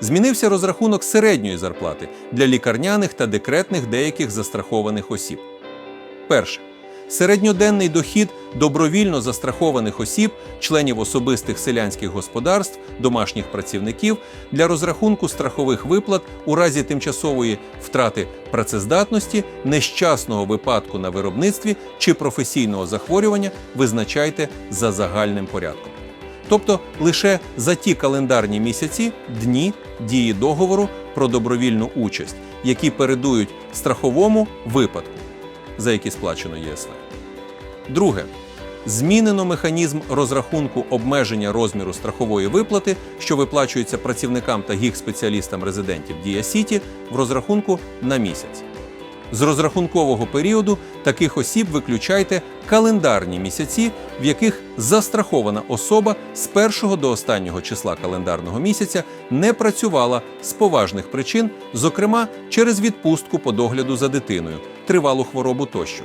Змінився розрахунок середньої зарплати для лікарняних та декретних деяких застрахованих осіб. Перше. Середньоденний дохід добровільно застрахованих осіб, членів особистих селянських господарств, домашніх працівників для розрахунку страхових виплат у разі тимчасової втрати працездатності, нещасного випадку на виробництві чи професійного захворювання визначайте за загальним порядком. Тобто лише за ті календарні місяці дні дії договору про добровільну участь, які передують страховому випадку, за які сплачено ЄСВ. Друге. Змінено механізм розрахунку обмеження розміру страхової виплати, що виплачується працівникам та гіг-спеціалістам резидентів Дія Сіті в розрахунку на місяць. З розрахункового періоду таких осіб виключайте календарні місяці, в яких застрахована особа з першого до останнього числа календарного місяця не працювала з поважних причин, зокрема через відпустку по догляду за дитиною, тривалу хворобу тощо.